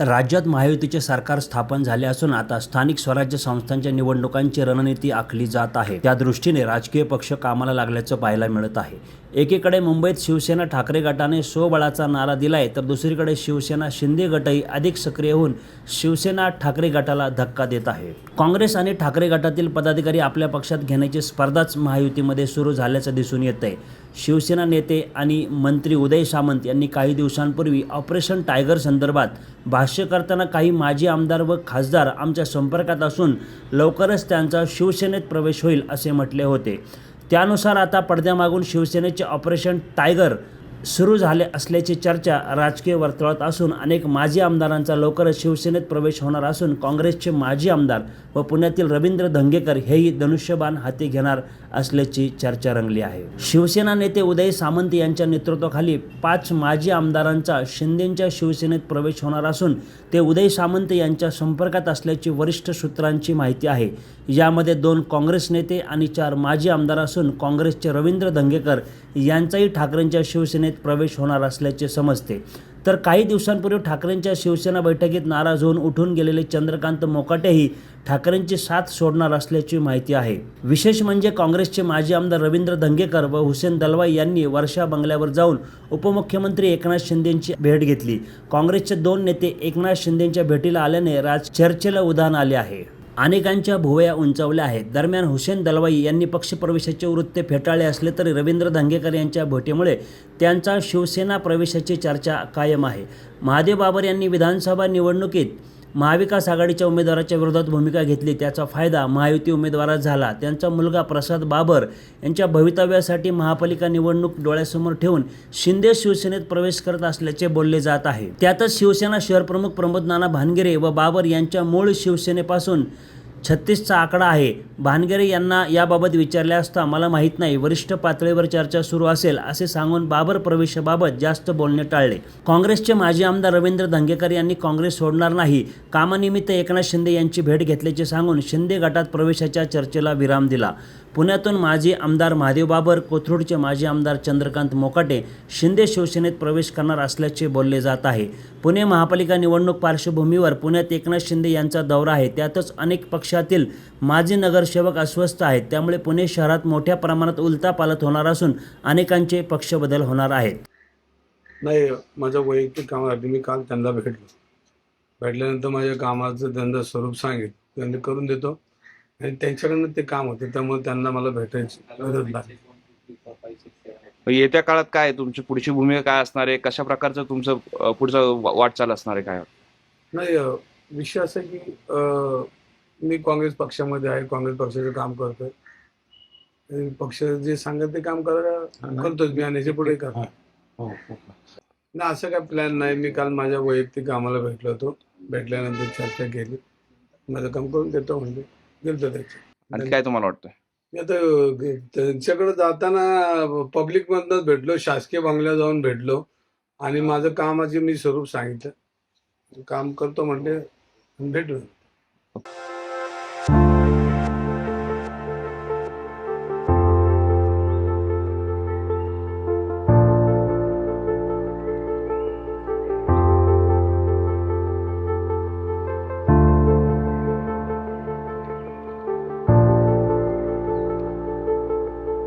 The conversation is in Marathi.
राज्यात महायुतीचे सरकार स्थापन झाले असून आता स्थानिक स्वराज्य संस्थांच्या निवडणुकांची रणनीती आखली जात आहे. त्या दृष्टीने राजकीय पक्ष कामाला लागल्याचं पाहायला मिळत आहे. एकीकडे मुंबईत शिवसेना ठाकरे गटाने स्वबळाचा नारा दिलाय तर दुसरीकडे शिवसेना शिंदे गटही अधिक सक्रिय होऊन शिवसेना ठाकरे गटाला धक्का देत आहे. काँग्रेस आणि ठाकरे गटातील पदाधिकारी आपल्या पक्षात घेण्याची स्पर्धाच महायुतीमध्ये सुरू झाल्याचं दिसून येत आहे शिवसेना नेते आणि मंत्री उदय सामंत यांनी काही दिवसांपूर्वी ऑपरेशन टायगर संदर्भात भाष्य करताना काही माजी आमदार व खासदार आमच्या संपर्कात असून लवकरच त्यांचा शिवसेनेत प्रवेश होईल असे म्हटले होते. त्यानुसार आता पडद्यामागून शिवसेनेचे ऑपरेशन टायगर सुरू झाले असल्याची चर्चा राजकीय वर्तुळात असून अनेक माजी आमदारांचा लवकरच शिवसेनेत प्रवेश होणार असून काँग्रेसचे माजी आमदार व पुण्यातील रवींद्र धंगेकर हेही धनुष्यबाण हाती घेणार असल्याची चर्चा रंगली आहे. शिवसेना नेते उदय सामंत यांच्या नेतृत्वाखाली पाच माजी आमदारांचा शिंदेंच्या शिवसेनेत प्रवेश होणार असून ते उदय सामंत यांच्या संपर्कात असल्याची वरिष्ठ सूत्रांची माहिती आहे. यामध्ये दोन काँग्रेस नेते आणि चार माजी आमदार असून काँग्रेसचे रवींद्र धंगेकर यांचाही ठाकरेंच्या शिवसेनेत प्रवेश होणार असल्याचे समजते. तर काही दिवसांपूर्वी ठाकरेंच्या शिवसेना बैठकीत नाराज होऊन उठून गेलेले चंद्रकांत मोकाटेही ठाकरेंची साथ सोडणार असल्याची माहिती आहे. विशेष म्हणजे काँग्रेसचे माजी आमदार रवींद्र धंगेकर व हुसेन दलवाई यांनी वर्षा बंगल्यावर जाऊन उपमुख्यमंत्री एकनाथ शिंदेंची भेट घेतली. काँग्रेसचे दोन नेते एकनाथ शिंदेंच्या भेटीला आल्याने राज चर्चेला उधाण आले आहे. अनेकांच्या भुवया उंचावल्या आहेत. दरम्यान हुसेन दलवाई यांनी पक्षप्रवेशाचे वृत्त फेटाळले असले तरी रवींद्र धंगेकर यांच्या भेटीमुळे त्यांचा शिवसेना प्रवेशाची चर्चा कायम आहे. महादेव बाबर यांनी विधानसभा निवडणुकीत महाविकास आघाडीच्या उमेदवाराच्या विरोधात भूमिका घेतली. त्याचा फायदा महायुती उमेदवारात झाला. त्यांचा मुलगा प्रसाद बाबर यांच्या भवितव्यासाठी महापालिका निवडणूक डोळ्यासमोर ठेवून शिंदे शिवसेनेत प्रवेश करत असल्याचे बोलले जात आहे. त्यातच शिवसेना शहरप्रमुख प्रमोद नाना भानगिरे व बाबर यांच्या मूळ शिवसेनेपासून छत्तीसचा आकडा आहे. भानगरे यांना याबाबत विचारले असता मला माहीत नाही वरिष्ठ पातळीवर चर्चा सुरू असेल असे सांगून बाबर प्रवेशाबाबत जास्त बोलणे टाळले. काँग्रेसचे माजी आमदार रवींद्र धंगेकर यांनी काँग्रेस सोडणार नाही. कामानिमित्त एकनाथ शिंदे यांची भेट घेतल्याचे सांगून शिंदे गटात प्रवेशाच्या चर्चेला विराम दिला. पुण्यातून माजी आमदार महादेव बाबर कोथरूडचे माजी आमदार चंद्रकांत मोकाटे शिंदे शिवसेनेत प्रवेश करणार असल्याचे बोलले जात आहे. पुणे महापालिका निवडणूक पार्श्वभूमीवर पुण्यात एकनाथ शिंदे यांचा दौरा आहे. त्यातच अनेक पक्ष पक्षातील माजी नगरसेवक अस्वस्थ आहेत. त्यामुळे पुणे शहरात मोठ्या प्रमाणात उलथापालथ होणार असून अनेकांचे पक्षबदल होणार आहेत. नाही माझ्या वैयक्तिक कामासाठी मी काल त्यांना भेटलो. भेटल्यानंतर माझ्या कामाचं त्यांना स्वरूप सांगितलं त्यांनी करून देतो. आणि त्यांच्याकडनं ते काम होते त्यामुळे त्यांना मला भेटायची गरज लागली. मग येत्या काळात काय? आहे? तुमची पुढची भूमिका काय असणार आहे? कशा प्रकारचं तुमचं अं, पुढचं वा- वाटचाल असणार आहे काय? नाही अं, विषय असा आहे की अं, मी काँग्रेस पक्षामध्ये आहे काँग्रेस पक्षाचं काम करतोय. पक्ष जे सांगत ते काम करायला करतोच मी आणि पुढे करतो नाही असं काय प्लॅन नाही. मी काल माझ्या वैयक्तिक कामाला भेटलो होतो. भेटल्यानंतर चर्चा केली. माझं काम करून देतो म्हणजे गेलतो त्याच्या आणि काय तुम्हाला वाटतं मी आता त्यांच्याकडे जाताना पब्लिक मधनच भेटलो. शासकीय बंगल्यावर जाऊन भेटलो. आणि माझं कामाचे मी स्वरूप सांगितलं. काम करतो म्हणले भेटलो.